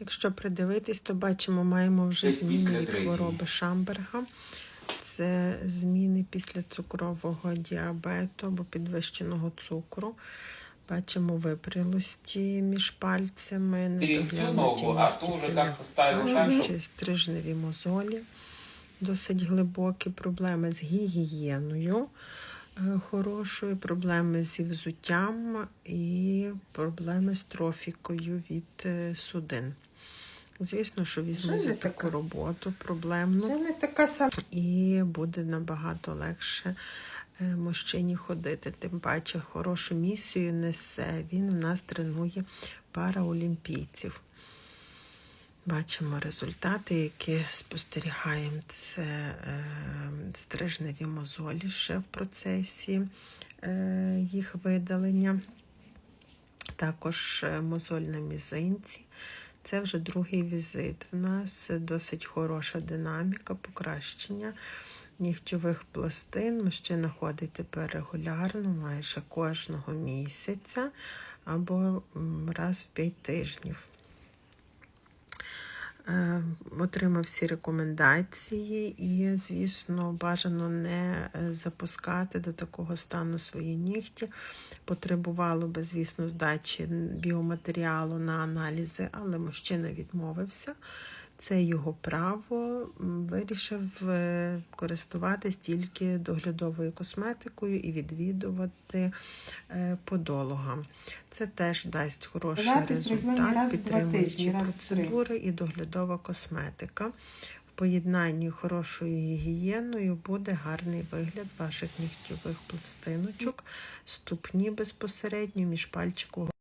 Якщо придивитись, то бачимо, маємо вже зміни від хвороби Шамберга. Це зміни після цукрового діабету або підвищеного цукру. Бачимо випрілості між пальцями, недоглянуті стрижневі мозолі, досить глибокі проблеми з гігієною е, хорошою, проблеми зі взуттям і проблеми з трофікою від е, судин. Звісно, що візьму за таку така. роботу проблемну Це не така сама. і буде набагато легше е, мужчині ходити. Тим паче хорошу місію несе. Він в нас тренує параолімпійців. Бачимо результати, які спостерігаємо. Це е, стрижневі мозолі ще в процесі е, їх видалення. Також е, мозоль на мізинці. Це вже другий візит. В нас досить хороша динаміка, покращення нігтьових пластин. Мужчина ходить тепер регулярно, майже кожного місяця або раз в 5 тижнів. Е, Отримав всі рекомендації, і, звісно, бажано не е, запускати до такого стану свої нігті. Потребувало би, звісно, здачі біоматеріалу на аналізи, але мужчина відмовився. Це його право. Вирішив е, користуватись тільки доглядовою косметикою і відвідувати е, подолога. Це теж дасть хороший Пілатес результат, підтримуючи процедури і доглядова косметика. В поєднанні хорошою гігієною буде гарний вигляд ваших нігтєвих пластиночок, ступні безпосередньо між пальчикового